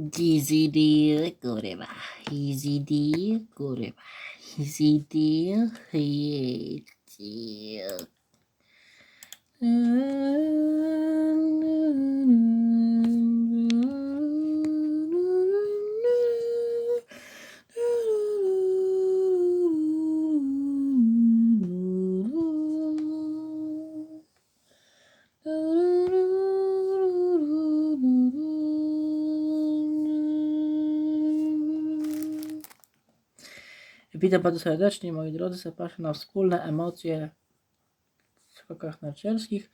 じジディー、ゴレバ、ヒジディー、ゴレバ、ヒジデ、Witam bardzo serdecznie, moi drodzy. Zapraszam na wspólne emocje w skokach narciarskich.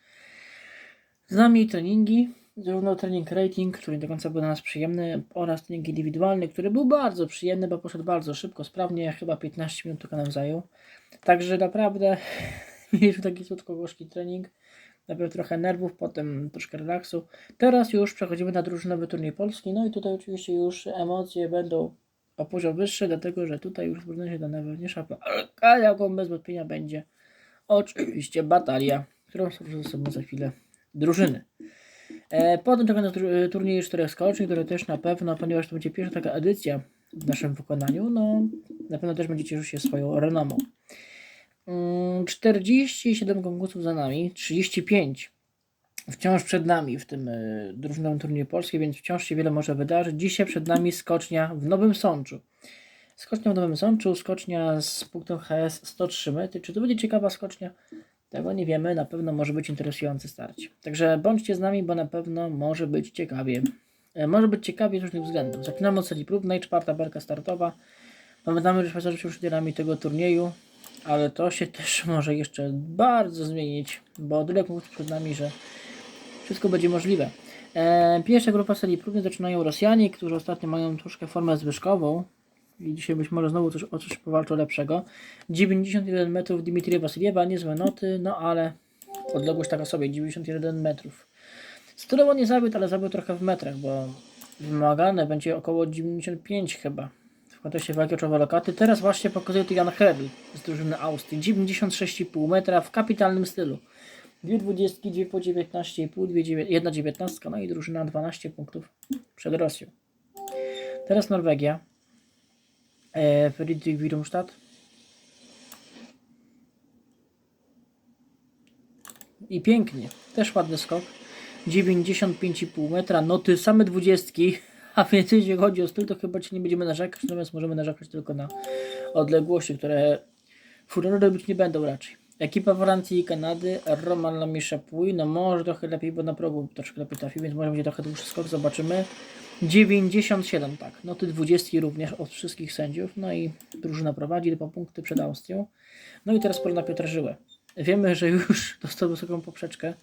Z nami treningi, zarówno trening rating, który nie do końca był dla nas przyjemny, oraz trening indywidualny, który był bardzo przyjemny, bo poszedł bardzo szybko, sprawnie, chyba 15 minut tylko nam zajął. Także naprawdę mieliśmy taki słodko-gorzki trening. Najpierw trochę nerwów, potem troszkę relaksu. Teraz już przechodzimy na drużynowy turniej polski. No i tutaj oczywiście już emocje będą o poziom wyższy, dlatego że tutaj już zbliża się do najważniejsza a jaką bez wątpienia będzie oczywiście batalia, którą stworzą ze sobą za chwilę drużyny. E, potem czeka na tur- turniej czterech skoczni, który też na pewno, ponieważ to będzie pierwsza taka edycja w naszym wykonaniu, no na pewno też będzie cieszył się swoją renomą. Mm, 47 konkursów za nami, 35 wciąż przed nami w tym y, drużynowym turnieju polskim, więc wciąż się wiele może wydarzyć. Dzisiaj przed nami skocznia w Nowym Sączu. Skocznia w Nowym Sączu, skocznia z punktem HS 103 metry. Czy to będzie ciekawa skocznia? Tego nie wiemy, na pewno może być interesujący starcie. Także bądźcie z nami, bo na pewno może być ciekawie. E, Może być ciekawie z różnych względów. Zaczynamy od serii próbnej, czwarta belka startowa. Pamiętamy, że Szwajcarzy są już liderami tego turnieju, ale to się też może jeszcze bardzo zmienić, bo tyle konkursów przed nami, że wszystko będzie możliwe. E, pierwsza grupa serii próbnej zaczynają Rosjanie, którzy ostatnio mają troszkę formę zwyżkową i dzisiaj być może znowu coś, o coś powalczą lepszego. 91 metrów Dimitrija Wasiliewa, niezłe noty, no ale odległość taka sobie, 91 metrów. Stylowo nie zawiódł, ale zawiódł trochę w metrach, bo wymagane będzie około 95 chyba w kontekście walki lokaty. Teraz właśnie pokazuje to Jan Herl z drużyny Austrii. 96,5 metra w kapitalnym stylu. Dwie dwudziestki, dwie po 19,5, dwie dziewię- jedna dziewiętnastka, no i drużyna 12 punktów przed Rosją. Teraz Norwegia. E, Friedrich Wirumstadt. I pięknie. Też ładny skok. 95,5 metra. Noty same dwudziestki. A więc jeśli chodzi o styl, to chyba ci nie będziemy narzekać, natomiast możemy narzekać tylko na odległości, które furory robić nie będą raczej. Ekipa Francji i Kanady, Roman Lamy Chapuis, no może trochę lepiej, bo na progu troszkę lepiej trafi, więc może będzie trochę dłuższy skok, zobaczymy. 97, tak, noty 20 również od wszystkich sędziów, no i drużyna prowadzi po punkty przed Austrią. No i teraz pora na Piotra Żyłę. Wiemy, że już dostał wysoką poprzeczkę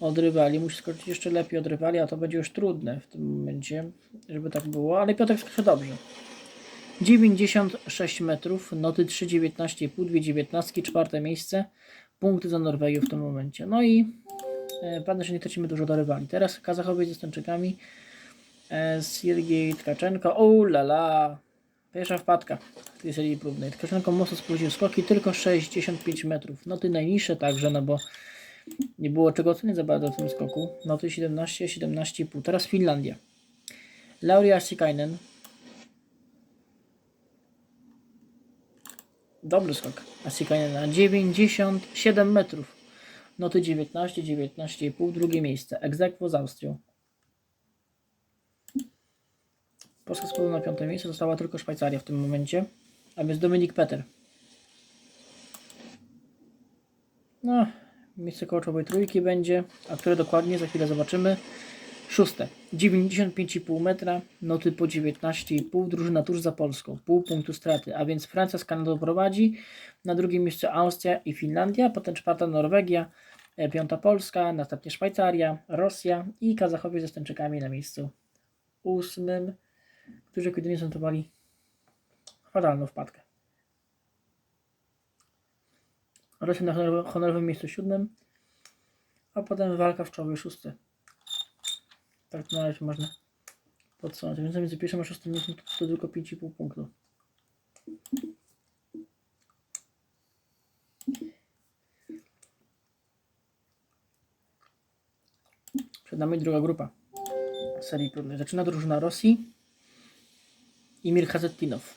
od rywali, musi skoczyć jeszcze lepiej od rywali, a to będzie już trudne w tym momencie, żeby tak było, ale Piotr skoczy dobrze. 96 metrów, noty 3,19,5, 2,19, czwarte miejsce, punkty za Norwegię w tym momencie. No i e, pewnie, że nie tracimy dużo do rywali. Teraz Kazachowie z Estończykami, e, Siergiej Tkaczenko, o la la, pierwsza wpadka w tej serii próbnej. Tkaczenko mocno spóźnił skoki, tylko 65 metrów. Noty najniższe także, no bo nie było czego ocenić za bardzo w tym skoku. Noty 17, 17,5. Teraz Finlandia. Lauri Asikainen, Dobry skok. Asikainen na 97 metrów. Noty 19, 19,5, drugie miejsce. Egzekwo z Austrią. Polska spadła na piąte miejsce, została tylko Szwajcaria w tym momencie. A więc Dominik Peter. No, miejsce koło czołowej trójki będzie, a które dokładnie za chwilę zobaczymy. Szóste. 95,5 metra, noty po 19,5, drużyna tuż za Polską, pół punktu straty, a więc Francja z Kanadą prowadzi, na drugim miejscu Austria i Finlandia, potem czwarta Norwegia, e, piąta Polska, następnie Szwajcaria, Rosja i Kazachowie ze Stańczykami na miejscu ósmym, którzy kiedy nie zanotowali fatalną wpadkę. Rosja na honor- honorowym miejscu siódmym, a potem walka w czołowej szóste. Tak na razie można podsumować. Więc między pierwszym a szóstym miejscem to, tylko 5,5 punktu. Przed nami druga grupa. serii próbnej. Zaczyna drużyna Rosji i Mir Hazettinow.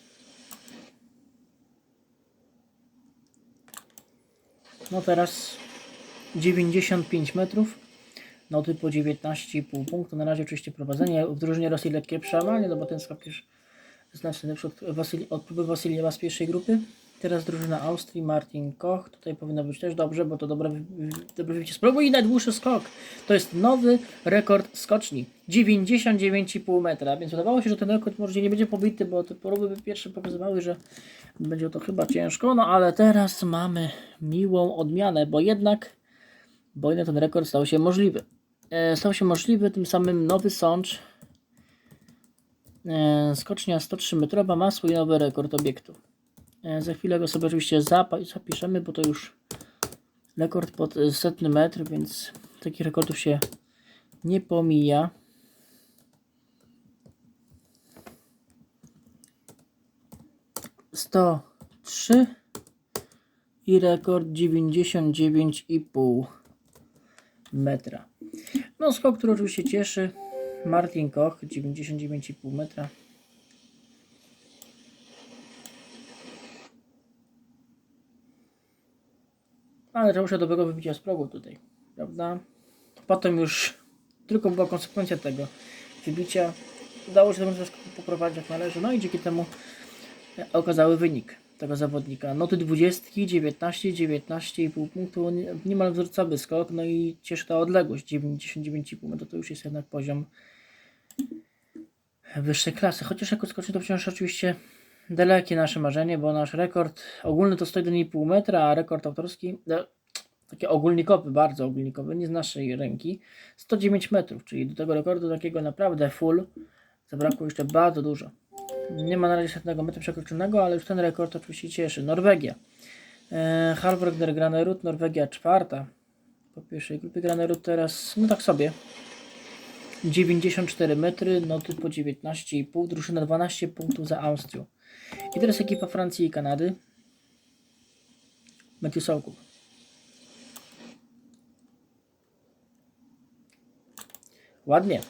No teraz 95 metrów. Noty po 19,5 punktu. Na razie oczywiście prowadzenie. W drużynie Rosji lekkie przełamanie, no bo ten już znacznie lepszy od, Wasyli, od próby Wasiliewa z pierwszej grupy. Teraz drużyna Austrii, Martin Koch. Tutaj powinno być też dobrze, bo to dobre, dobre progu i najdłuższy skok. To jest nowy rekord skoczni. 99,5 metra, więc wydawało się, że ten rekord może nie będzie pobity, bo te próby pierwsze pokazywały, że będzie to chyba ciężko, no ale teraz mamy miłą odmianę, bo jednak, bo jednak ten rekord stał się możliwy. E, stał się możliwy, tym samym nowy sącz E, Skocznia 103 metrowa ma swój nowy rekord obiektu. E, Za chwilę go sobie oczywiście zapiszemy, bo to już rekord pod setny metr, więc takich rekordów się nie pomija. Sto trzy i rekord 99,5 metra. No skok, który oczywiście cieszy. Martin Koch, 99,5 metra. Ale trzeba dobrego wybicia z progu tutaj, prawda? Potem już tylko była konsekwencja tego wybicia. Udało się ten zespół poprowadzić jak należy, no i dzięki temu e, okazały wynik tego zawodnika. Noty 20, 19, 19,5 punktu, nie- niemal wzorcowy skok, no i cieszy ta odległość 99,5 metra, to już jest jednak poziom wyższej klasy. Chociaż jako skoczny to wciąż oczywiście dalekie nasze marzenie, bo nasz rekord ogólny to 101,5 metra, a rekord autorski, no, takie ogólnikowy, bardzo ogólnikowy, nie z naszej ręki, 109 metrów, czyli do tego rekordu takiego naprawdę full zabrakło jeszcze bardzo dużo. Nie ma na razie setnego metra przekroczonego, ale już ten rekord oczywiście cieszy. Norwegia. E, Halvor Granerud, Norwegia czwarta. Po pierwszej grupie Granerud teraz, no tak sobie, 94 metry, noty po 19,5, drużyna 12 punktów za Austrią. I teraz ekipa Francji i Kanady. Matthew Sołków. Ładnie.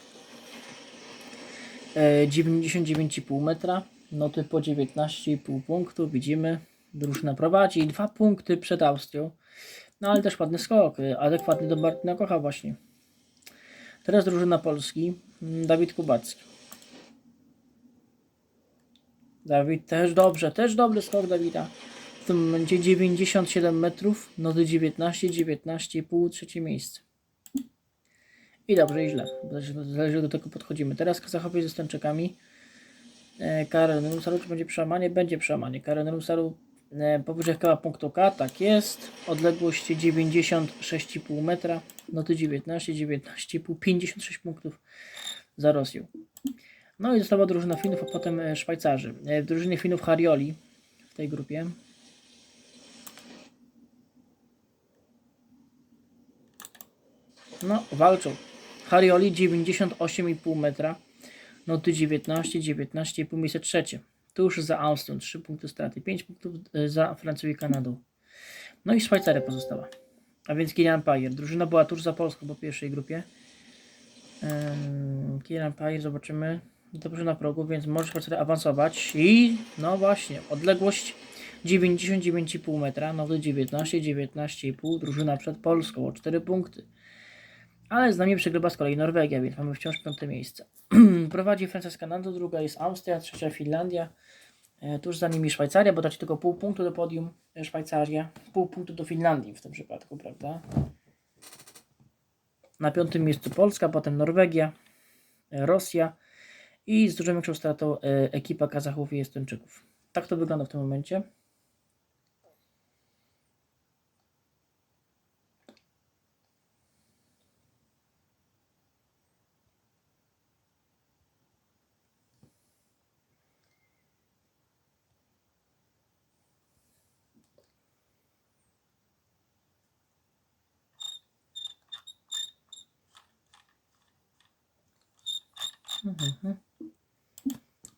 E, 99,5 metra, noty po 19,5 punktu. Widzimy, drużyna prowadzi. Dwa punkty przed Austrią. No ale też ładny skok, e, adekwatny do Martina Kocha właśnie. Teraz drużyna Polski. mm, Dawid Kubacki. Dawid też dobrze, też dobry skok Dawida. W tym momencie 97 metrów, noty 19, 19,5, trzecie miejsce. I dobrze i źle, zależy, do tego podchodzimy. Teraz zachowanie ze stęczykami. E, Karen Rusaru, czy będzie przełamanie? Będzie przełamanie. Karen Rusaru e, powyżej chyba punktu K, tak jest. Odległość 96,5 metra, noty 19, 19,5, 56 punktów za Rosją. No i została drużyna Finów, a potem e, Szwajcarzy. E, W drużynie Finów Harioli w tej grupie. No, walczą. Harioli 98,5 metra. Noty 19, 19,5 miejsce trzecie. Tuż za Austrią 3 punkty straty, 5 punktów e, za Francją i Kanadą. No i Szwajcaria pozostała. A więc Kilian Pajer. Drużyna była tuż za Polską po pierwszej grupie. Um, Kilian Pajer, zobaczymy. Dobrze na progu, więc może Szwajcaria awansować. I no właśnie, odległość 99,5 metra, nowy 19, 19,5. Drużyna przed Polską o 4 punkty. Ale z nami przegrywa z kolei Norwegia, więc mamy wciąż piąte miejsce. Prowadzi Francja Kanadą, druga jest Austria, trzecia Finlandia. E, Tuż za nimi Szwajcaria, bo dacie tylko pół punktu do podium e, Szwajcaria, pół punktu do Finlandii w tym przypadku, prawda? Na piątym miejscu Polska, potem Norwegia, e, Rosja i z dużą większą stratą ekipa Kazachów i Estończyków. Tak to wygląda w tym momencie.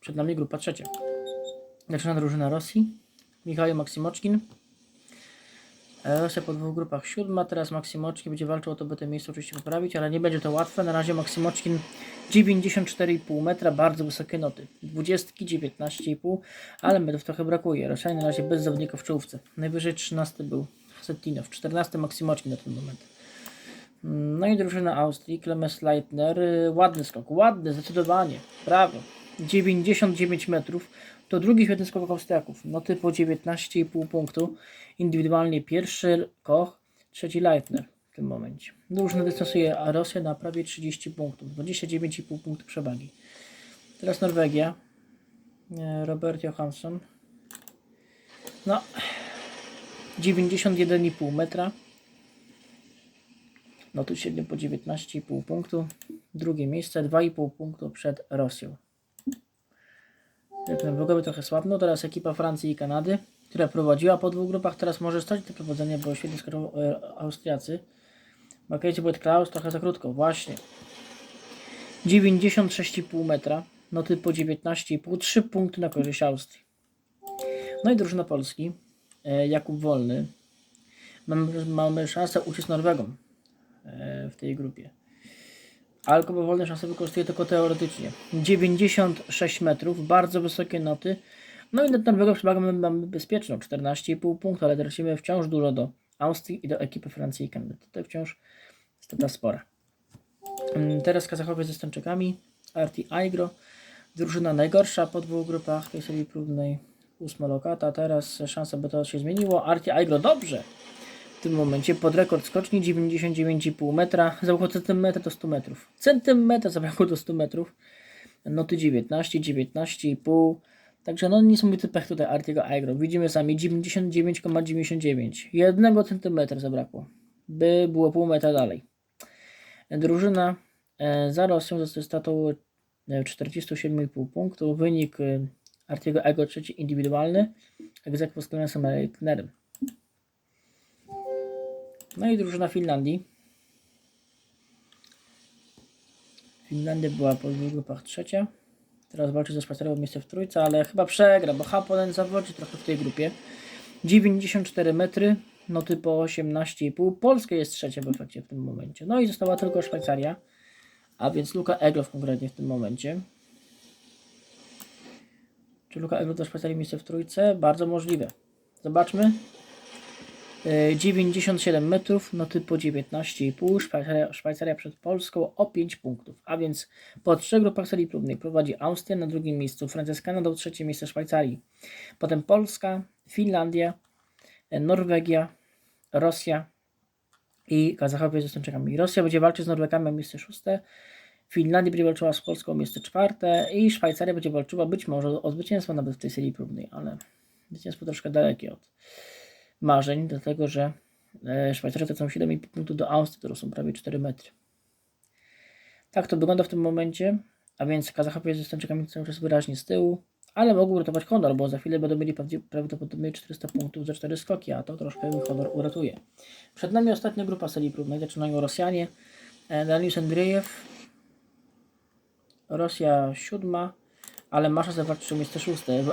Przed nami grupa trzecia. Zaczyna drużyna Rosji. Michał Maksimoczkin. E, Rosja po dwóch grupach siódma, teraz Maksimoczkin będzie walczył o to, by to miejsce oczywiście poprawić, ale nie będzie to łatwe. Na razie Maksimoczkin 94,5 metra, bardzo wysokie noty. 20, 19,5, ale metrów trochę brakuje. Rosjanie na razie bez zawodników w czołówce. Najwyżej 13 był Setinow, 14 Maksimoczkin na ten moment. No i drużyna Austrii, Klemens Leitner, y, ładny skok, ładny, zdecydowanie, brawo. 99 metrów, to drugi świetny skok Austriaków, noty po 19,5 punktu, indywidualnie pierwszy Koch, trzeci Leitner w tym momencie. Drużyna dystansuje a Rosja na prawie 30 punktów, 29,5 punktu przewagi. Teraz Norwegia, e, Robert Johansson, no 91,5 metra, no tu średnio po 19,5 punktu. Drugie miejsce, 2,5 punktu przed Rosją. Bogowie trochę słabną. Teraz ekipa Francji i Kanady, która prowadziła po dwóch grupach, teraz może stać to prowadzenie, bo świetnie skoczą e, Austriacy. Makajcie Boyd Klaus trochę za krótko, właśnie. 96,5 metra, noty po 19,5, 3 punkty na korzyść Austrii. No i drużyna Polski, e, Jakub Wolny. Mamy, mamy szansę uciec Norwegom w tej grupie. Alkohol wolne szanse wykorzystuje tylko teoretycznie. 96 metrów, bardzo wysokie noty. No i nad Norwegą przewagę mamy, bezpieczną, 14,5 punktu, ale tracimy wciąż dużo do Austrii i do ekipy Francji i Kanady. Tutaj wciąż strata spora. Mm, Teraz Kazachowie ze Stańczykami, Arti Aigro. Drużyna najgorsza po dwóch grupach tej serii próbnej. Ósma lokata, teraz szansa, by to się zmieniło. Arti Aigro dobrze! Tym momencie pod rekord skoczni 99,5 metra, zabrakło centymetra do 100 metrów. Centymetra zabrakło do 100 metrów. Noty 19, 19,5. Także no niesamowity pech tutaj Artiego Aigro. Widzimy sami 99,99. Jednego centymetra zabrakło, by było pół metra dalej. Drużyna e, za Rosją ze statą e, 47,5 punktu. Wynik e, Artiego Aigro trzeci indywidualny. Egzekwo z Leitnerem. No i drużyna Finlandii. Finlandia była po dwóch grupach trzecia. Teraz walczy ze Szwajcarią o miejsce w trójce, ale chyba przegra, bo Haponen zawodzi trochę w tej grupie. 94 metry, noty po 18,5. Polska jest trzecia w efekcie w tym momencie. No i została tylko Szwajcaria, a więc Luka Eglow konkretnie w tym momencie. Czy Luka Eglow do Szwajcarii miejsce w trójce? Bardzo możliwe. Zobaczmy. E, 97 metrów, noty po 19,5. Szwajcaria, Szwajcaria przed Polską o 5 punktów. A więc po trzech grupach serii próbnej prowadzi Austria na drugim miejscu, Francja z Kanadą, trzecie miejsce Szwajcarii. Potem Polska, Finlandia, e, Norwegia, Rosja i Kazachowie ze Stańczykami. Rosja będzie walczyć z Norwegami o miejsce szóste. Finlandia będzie walczyła z Polską o miejsce czwarte i Szwajcaria będzie walczyła być może o zwycięstwo nawet w tej serii próbnej, ale zwycięstwo troszkę dalekie od marzeń, dlatego że Szwajcarzy tracą 7,5 punktów do Austrii, to są prawie 4 metry. Tak to wygląda w tym momencie, a więc Kazachowie ze Stańczykami cały czas wyraźnie z tyłu, ale mogą uratować honor, bo za chwilę będą mieli prawdopodobnie 400 punktów za 4 skoki, a to troszkę ich honor uratuje. Przed nami ostatnia grupa serii próbnej, zaczynają Rosjanie, e, Dariusz Andrzejew, Rosja siódma, ale ma szansę walczyć o miejsce szóste.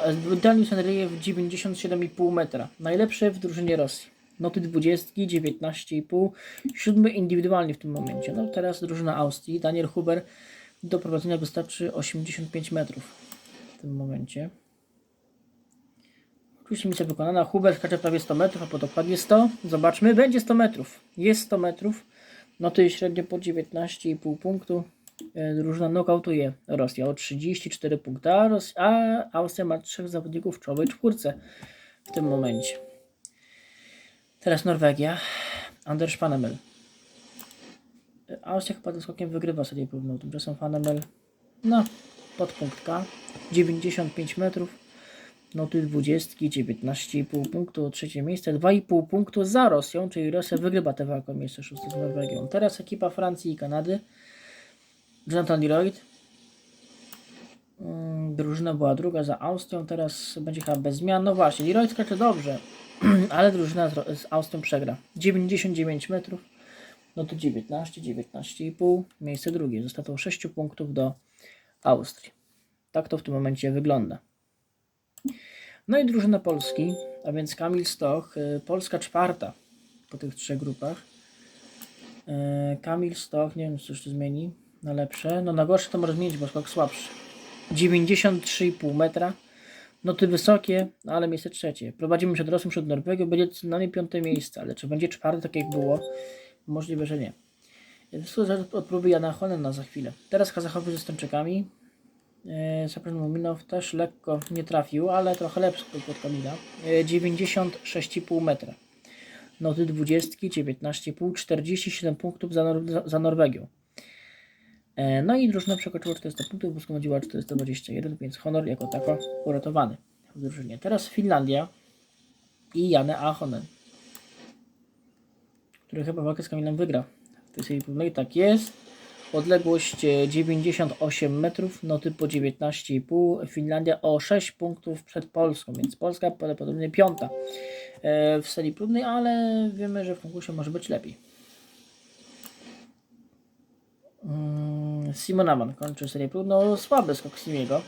Daniel Andrzejew 97,5 metra. Najlepszy w drużynie Rosji. Noty 20, 19,5. Siódmy indywidualnie w tym momencie. No teraz drużyna Austrii. Daniel Huber do prowadzenia wystarczy 85 metrów w tym momencie. Oczywiście misja wykonana. Huber skacze prawie 100 metrów, a po dokładnie 100. Zobaczmy, będzie 100 metrów. Jest 100 metrów. Noty średnio po 19,5 punktu. E, Drużyna nokautuje Rosję o 34 punkty, a, Ros- a Austria ma trzech zawodników w czołowej czwórce w tym momencie. Teraz Norwegia. Anders Fanemel. E, Austria chyba tym skokiem wygrywa serię próbną. Tymczasem Fanemel no, pod punkt K. 95 metrów. Noty 20, 19,5 punktu, trzecie miejsce, 2,5 punktu za Rosją, czyli Rosja wygrywa tę walkę o miejsce szóste z Norwegią. Teraz ekipa Francji i Kanady. Jonathan Leroyd. Mm, Drużyna była druga za Austrią, teraz będzie chyba bez zmian. No właśnie, Leroyd skacze dobrze, ale drużyna z, Austrią przegra. 99 metrów, no to 19, 19,5, miejsce drugie. Zostało 6 punktów do Austrii. Tak to w tym momencie wygląda. No i drużyna Polski, a więc Kamil Stoch, y, Polska czwarta. po tych trzech grupach. E, Kamil Stoch, nie wiem, czy coś to zmieni na lepsze. No na gorsze to może zmienić, bo skok słabszy. 93,5 metra. Noty wysokie, ale miejsce trzecie. Prowadzimy przed Rosją, przed Norwegią, będzie co najmniej piąte miejsce, ale czy będzie czwarte, tak jak było? Możliwe, że nie. Wszystko zależy od próby Jana Honena za chwilę. Teraz Kazachowy ze Stęczykami. E, Sapran Muminow też lekko nie trafił, ale trochę lepszy od Kamila. E, 96,5 metra. Noty 20, 19,5, 47 punktów za, Nor- za Norwegią. E, No i drużyna przekroczyła 400 punktów, bo skądziła 421, więc honor jako tako uratowany w drużynie. Teraz Finlandia i Janne Ahonen, który chyba walkę z Kamilem wygra w tej serii próbnej. Tak jest. Odległość e, 98 metrów, noty po 19,5. Finlandia o 6 punktów przed Polską, więc Polska prawdopodobnie piąta e, w serii próbnej, ale wiemy, że w konkursie może być lepiej. Mm, Simon Aman kończy serię próbną. Słaby skok Simiego.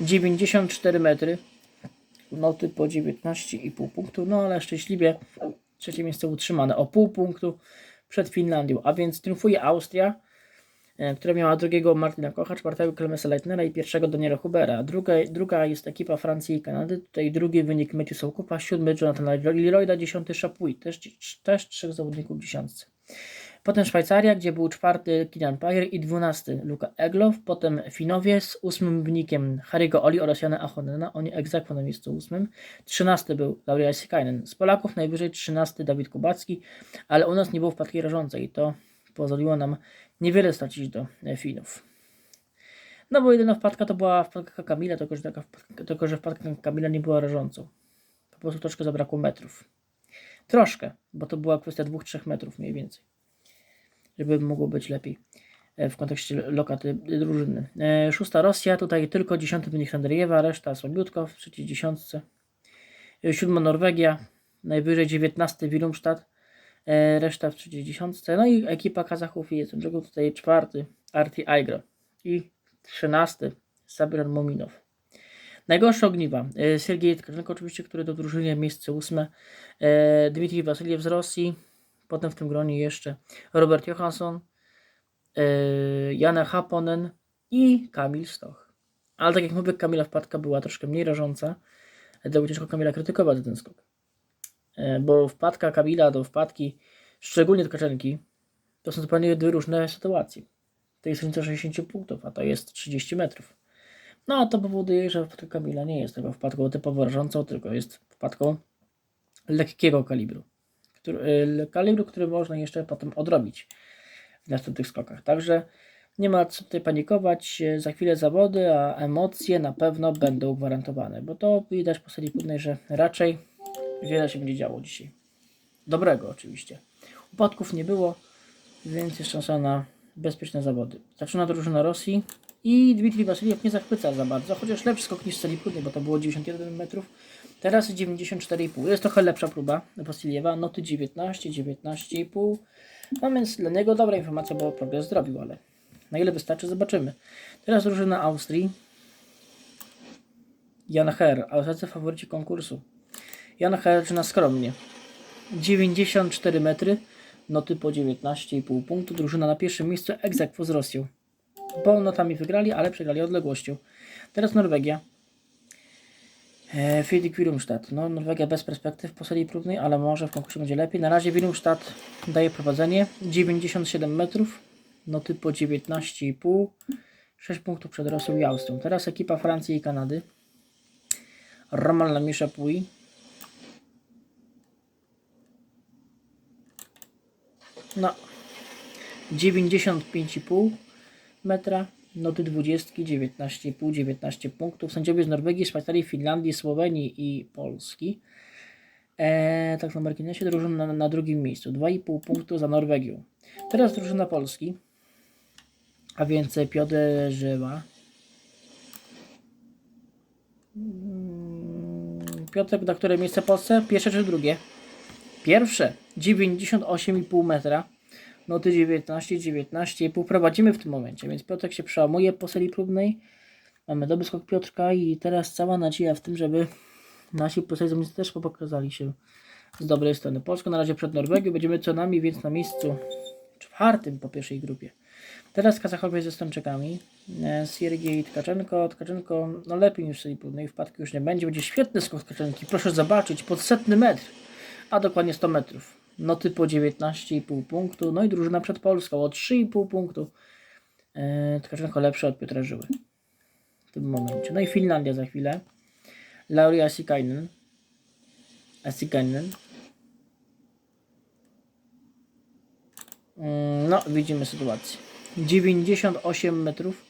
94 metry. Noty po 19,5 punktu. No ale szczęśliwie trzecie miejsce utrzymane o pół punktu przed Finlandią. A więc triumfuje Austria, e, która miała drugiego Martina Kocha, czwartego Clemesa Leitnera i pierwszego Daniela Hubera. Druga, druga jest ekipa Francji i Kanady. Tutaj drugi wynik Matthew Sokupa, siódmy Jonathana Leroyda, dziesiąty Chapuis. Też, też trzech zawodników w dziesiątce. Potem Szwajcaria, gdzie był czwarty Kilian Pajer i dwunasty Luka Eglow. Potem Finowie z ósmym wynikiem Harry'ego Oli oraz Jana Achonena. Oni egzekwo na miejscu ósmym. Trzynasty był Lauriel Sikainen. Z Polaków najwyżej trzynasty Dawid Kubacki, ale u nas nie było wpadki rażącej. To pozwoliło nam niewiele stracić do e, Finów. No bo jedyna wpadka to była wpadka Kamila, tylko że, taka wpadka, tylko że wpadka Kamila nie była rażącą. Po prostu troszkę zabrakło metrów. Troszkę, bo to była kwestia 2-3 metrów mniej więcej żeby mogło być lepiej e, w kontekście lokaty drużyny. E, Szósta Rosja, tutaj tylko dziesiąty wynik Andrzejewa, reszta słabiutko w trzeciej dziesiątce. E, Siódma Norwegia, najwyżej dziewiętnasty Wilumstad, reszta w trzeciej dziesiątce. No i ekipa Kazachów jest drugo tutaj czwarty Arti Aigro i trzynasty Sabran Mominow. Najgorsze ogniwa. Sergiej Tkarzenko oczywiście, który do drużyny miejsce ósme. Dmitrij Wasiliew z Rosji, Potem w tym gronie jeszcze Robert Johansson, yy, Jana Haponen i Kamil Stoch. Ale tak jak mówię, Kamila wpadka była troszkę mniej rażąca, dlatego ciężko Kamila krytykować ten skok. Yy, bo wpadka Kamila do wpadki, szczególnie Tkaczenki, to są zupełnie dwie różne sytuacje. To jest różnica 60 punktów, a to jest 30 metrów. No a to powoduje, że wpadka Kamila nie jest tego wpadką typowo rażącą, tylko jest wpadką lekkiego kalibru który, y, kalibru, który można jeszcze potem odrobić w następnych skokach. Także nie ma co tutaj panikować. Za chwilę zawody, a emocje na pewno będą gwarantowane, bo to widać po serii płynnej, że raczej wiele się będzie działo dzisiaj. Dobrego oczywiście. Upadków nie było, więc jest szansa na bezpieczne zawody. Zaczyna drużyna Rosji i Dmitrij Wasiliew nie zachwyca za bardzo, chociaż lepszy skok niż w serii płynnej, bo to było 91 metrów. Teraz 94,5. Jest trochę lepsza próba Wasiliewa. Noty 19, 19,5. No więc dla niego dobra informacja, bo progres zrobił, ale na ile wystarczy, zobaczymy. Teraz drużyna Austrii. Jan Her, Austriacy faworyci konkursu. Jan Her zaczyna skromnie. 94 metry, noty po 19,5 punktu. Drużyna na pierwszym miejscu egzekwo z Rosją. Bo notami wygrali, ale przegrali odległością. Teraz Norwegia. E, Friedrich Wilumstad. No, Norwegia bez perspektyw po serii próbnej, ale może w konkursie będzie lepiej. Na razie Wilumstad daje prowadzenie. 97 metrów. Noty po 19,5. 6 punktów przed Rosją i Austrią. Teraz ekipa Francji i Kanady. Roman Lamy Chapuis. No. 95,5 metra. Noty 20, 19,5, 19 punktów. Sędziowie z Norwegii, Szwajcarii, Finlandii, Słowenii i Polski. Eee, tak na marginesie drużyna na, na drugim miejscu. 2,5 punktu za Norwegią. Teraz drużyna Polski. A więc Piotr Żyła. Mm, Piotrek, na które miejsce Polsce? Pierwsze czy drugie? Pierwsze. 98,5 metra. Noty 19, 19,5 prowadzimy w tym momencie, więc Piotrek się przełamuje po serii próbnej. Mamy dobry skok Piotrka i teraz cała nadzieja w tym, żeby nasi zawodnicy też pokazali się z dobrej strony. Polska na razie przed Norwegią, będziemy co najmniej więc na miejscu czwartym po pierwszej grupie. Teraz Kazachowie ze Stończykami. E, Siergiej i Tkaczenko. Tkaczynko no lepiej niż sobie próbnej wpadki już nie będzie. Będzie świetny skok Tkaczenki. Proszę zobaczyć, pod setny metr, a dokładnie 100 metrów. Noty po 19,5 punktu. No i drużyna przed Polską o 3,5 punktu. E, Tkaczenko lepsze od Piotra Żyły w tym momencie. No i Finlandia za chwilę. Lauri Asikainen. Asikainen. Mm, No, widzimy sytuację. 98 metrów.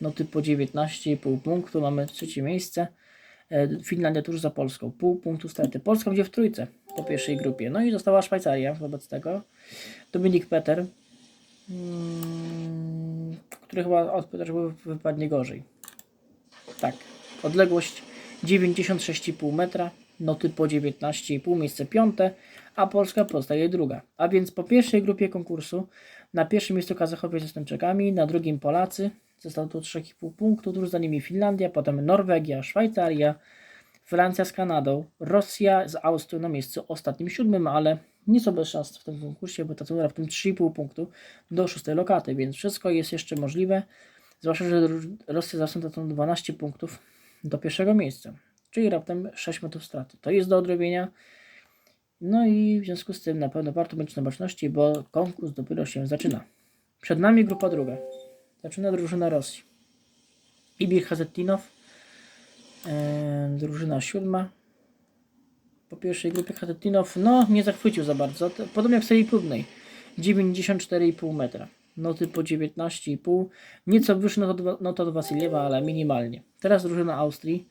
Noty po 19,5 punktu. Mamy trzecie miejsce. E, Finlandia tuż za Polską. Pół punktu straty. Polska będzie w trójce po pierwszej grupie. No i została Szwajcaria wobec tego. Dominik Peter. mm, Który chyba od Piotra wypadnie gorzej. Tak. Odległość 96,5 metra, noty po 19,5, miejsce piąte, a Polska pozostaje druga. A więc po pierwszej grupie konkursu na pierwszym miejscu Kazachowie ze Stończykami, na drugim Polacy, zostało tu 3,5 punktu, tuż za nimi Finlandia, potem Norwegia, Szwajcaria, Francja z Kanadą, Rosja z Austrią na miejscu ostatnim siódmym, ale nieco bez szans w tym konkursie, bo ta tura w tym 3,5 punktu do szóstej lokaty, więc wszystko jest jeszcze możliwe. Zwłaszcza, że Rosja zasądza tą 12 punktów do pierwszego miejsca, czyli raptem 6 metrów straty. To jest do odrobienia. No i w związku z tym na pewno warto być na baczności, bo konkurs dopiero się zaczyna. Przed nami grupa druga. Zaczyna drużyna Rosji. Ibir Hazettinow, e, drużyna siódma. Po pierwszej grupie Hazettinow, no nie zachwycił za bardzo, podobnie jak w serii próbnej. 94,5 metra noty po 19,5. Nieco wyższa nota, od Wasiliewa, ale minimalnie. Teraz drużyna Austrii.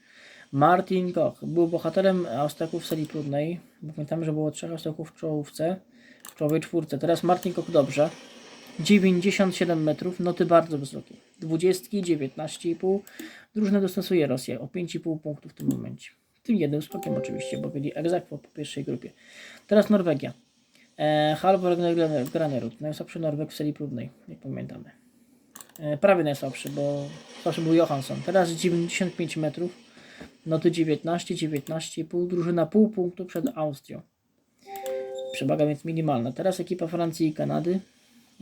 Martin Koch był bohaterem Austriaków w serii. Bo Pamiętamy, że było trzech Austriaków w czołówce, w czołowej czwórce. Teraz Martin Koch dobrze. 97 metrów, noty bardzo wysokie. 20, 19,5. Drużyna dostosuje Rosję o 5,5 punktów w tym momencie. Tym jednym skokiem oczywiście, bo byli egzakwo po pierwszej grupie. Teraz Norwegia. E, Halvor Granerud, najsłabszy Norweg w serii próbnej, jak pamiętamy. E, prawie najsłabszy, bo słabszy był Johansson. Teraz 95 metrów, noty 19, 19,5, drużyna pół punktu przed Austrią. Przewaga więc minimalna. Teraz ekipa Francji i Kanady.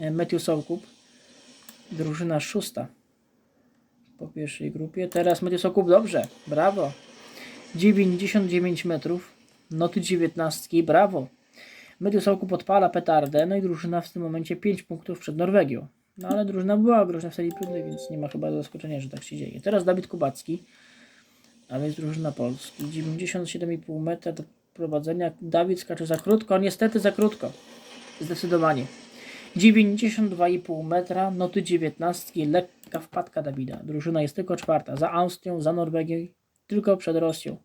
E, Matthew Soukup, drużyna szósta po pierwszej grupie. Teraz Matthew Soukup, dobrze, brawo. 99 metrów, noty 19, brawo. Mediosołku podpala petardę, no i drużyna w tym momencie 5 punktów przed Norwegią. No ale drużyna była groźna w serii próbnej, więc nie ma chyba zaskoczenia, że tak się dzieje. Teraz Dawid Kubacki, a więc drużyna Polski. 97,5 metra do prowadzenia. Dawid skacze za krótko, niestety za krótko. Zdecydowanie. 92,5 metra, noty 19, lekka wpadka Dawida. Drużyna jest tylko czwarta. Za Austrią, za Norwegią, tylko przed Rosją.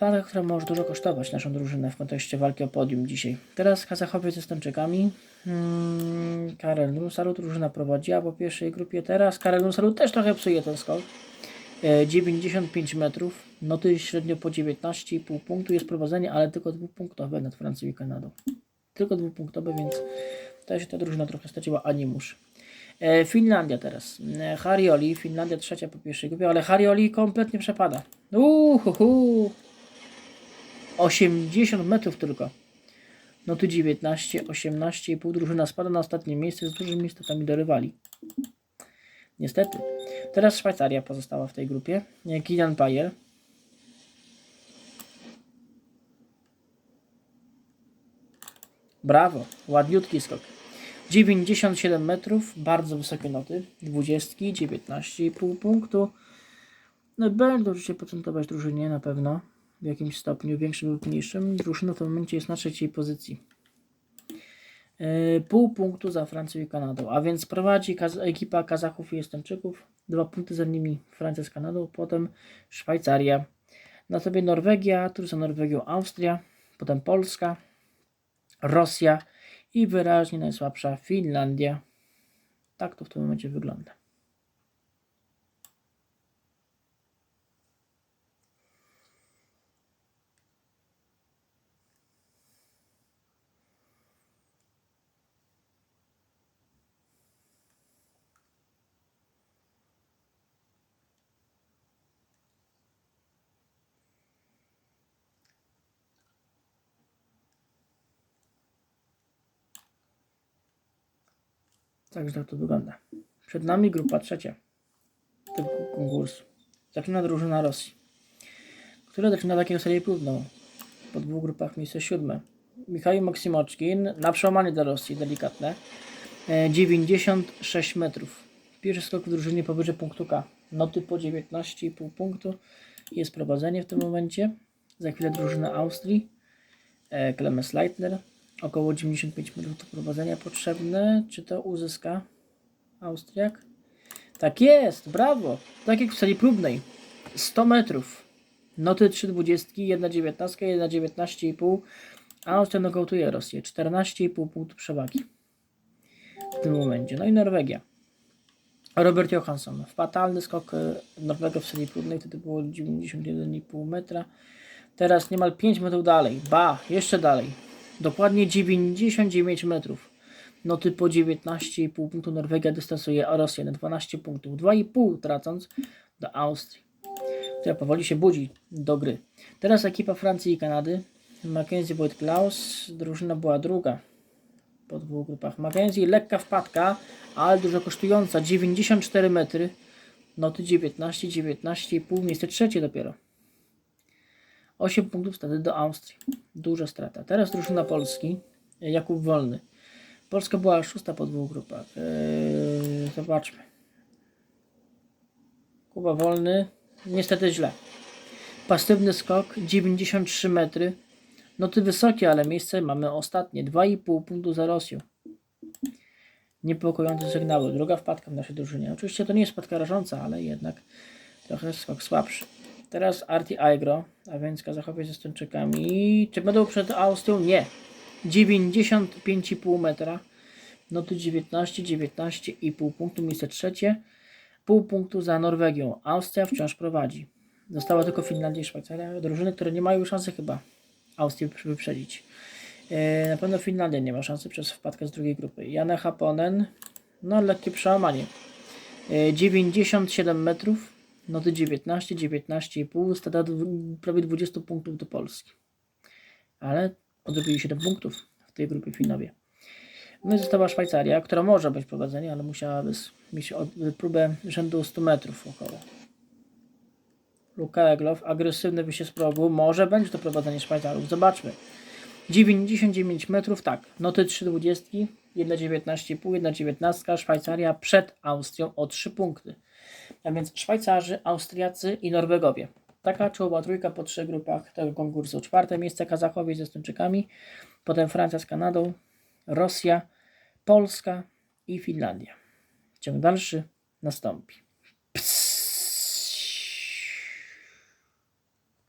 Parę, która może dużo kosztować naszą drużynę w kontekście walki o podium dzisiaj. Teraz Kazachowie ze Stończykami. Hmm, Karel Nusaru drużyna prowadziła po pierwszej grupie. Teraz Karel Nusaru też trochę psuje ten skok. E, 95 metrów. Noty średnio po 19,5 punktu jest prowadzenie, ale tylko dwupunktowe nad Francją i Kanadą. Tylko dwupunktowe, więc też ta drużyna trochę straciła animusz. E, Finlandia teraz. E, Harioli, Finlandia trzecia po pierwszej grupie, ale Harioli kompletnie przepada. Uhuhu. 80 metrów tylko. No tu 19, 18,5 drużyna spada na ostatnie miejsce z dużymi stratami do rywali. Niestety. Teraz Szwajcaria pozostała w tej grupie. Kilian Pajer. Brawo, ładniutki skok. 97 metrów, bardzo wysokie noty. 20, 19,5 punktu. No będą się procentować drużynie na pewno w jakimś stopniu większym lub mniejszym. Drużyna w tym momencie jest na trzeciej pozycji. Yy, pół punktu za Francją i Kanadą, a więc prowadzi Kaz ekipa Kazachów i Estończyków. Dwa punkty za nimi Francja z Kanadą, potem Szwajcaria. Na sobie Norwegia, tuż za Norwegią Austria, potem Polska, Rosja i wyraźnie najsłabsza Finlandia. Tak to w tym momencie wygląda. Także tak to wygląda. Przed nami grupa trzecia tego konkursu. Zaczyna drużyna Rosji, która zaczyna takiego serię próbną. Po dwóch grupach miejsce siódme. Michał Maksimoczkin na przełamanie dla Rosji, delikatne. E, 96 metrów. Pierwszy skok w drużynie powyżej punktu K. Noty po 19,5 punktu. Jest prowadzenie w tym momencie. Za chwilę drużyna Austrii. E, Clemens Leitner. Około 95 metrów do prowadzenia potrzebne. Czy to uzyska Austriak? Tak jest, brawo. Tak jak w sali próbnej. 100 metrów. Noty 3,20, 1,19, 1,19,5. Austria nokautuje Rosję. 14,5 punktu przewagi w tym momencie. No i Norwegia. Robert Johansson. Fatalny skok e, Norwega w serii próbnej. Wtedy było 91,5 metra. Teraz niemal 5 metrów dalej. Ba, jeszcze dalej. Dokładnie 99 metrów. Noty po 19,5 punktu Norwegia dystansuje Rosję na 12 punktów. 2,5 tracąc do Austrii, która powoli się budzi do gry. Teraz ekipa Francji i Kanady. Mackenzie Boyd Klaus. Drużyna była druga po dwóch grupach. Mackenzie lekka wpadka, ale dużo kosztująca. 94 metry. Noty 19, 19,5. Miejsce trzecie dopiero. 8 punktów wtedy do Austrii. Duża strata. Teraz drużyna Polski. Jakub Wolny. Polska była szósta po dwóch grupach. Eee, zobaczmy. Kuba Wolny. Niestety źle. Pasywny skok 93 metry. Noty wysokie, ale miejsce mamy ostatnie. 2,5 punktu za Rosją. Niepokojące sygnały. Druga wpadka w naszej drużynie. Oczywiście to nie jest wpadka rażąca, ale jednak trochę skok słabszy. Teraz Arti Aigro, a więc Kazachowie ze Stończykami. Czy będą przed Austrią? Nie. 95,5 metra. Noty 19, 19,5 punktu. Miejsce trzecie. Pół punktu za Norwegią. Austria wciąż prowadzi. Została tylko Finlandia i Szwajcaria. Drużyny, które nie mają szansy chyba Austrię wyprzedzić. E, Na pewno Finlandia nie ma szansy przez wpadkę z drugiej grupy. Jana Haponen. No lekkie przełamanie. E, 97 metrów. Noty 19, 19,5. Strata prawie 20 punktów do Polski. Ale odrobili 7 punktów w tej grupie Finowie. No i została Szwajcaria, która może być prowadzenie, ale musiałaby mieć próbę rzędu 100 metrów około. Luka Eglow, agresywny wyjście z progu, może będzie to prowadzenie Szwajcarów. Zobaczmy. 99 metrów, tak. Noty 3,20, 1,19,5, 1,19. Szwajcaria przed Austrią o 3 punkty. A więc Szwajcarzy, Austriacy i Norwegowie. Taka czołowa trójka po trzech grupach tego konkursu. Czwarte miejsce Kazachowie ze Estończykami, potem Francja z Kanadą, Rosja, Polska i Finlandia. Ciąg dalszy nastąpi.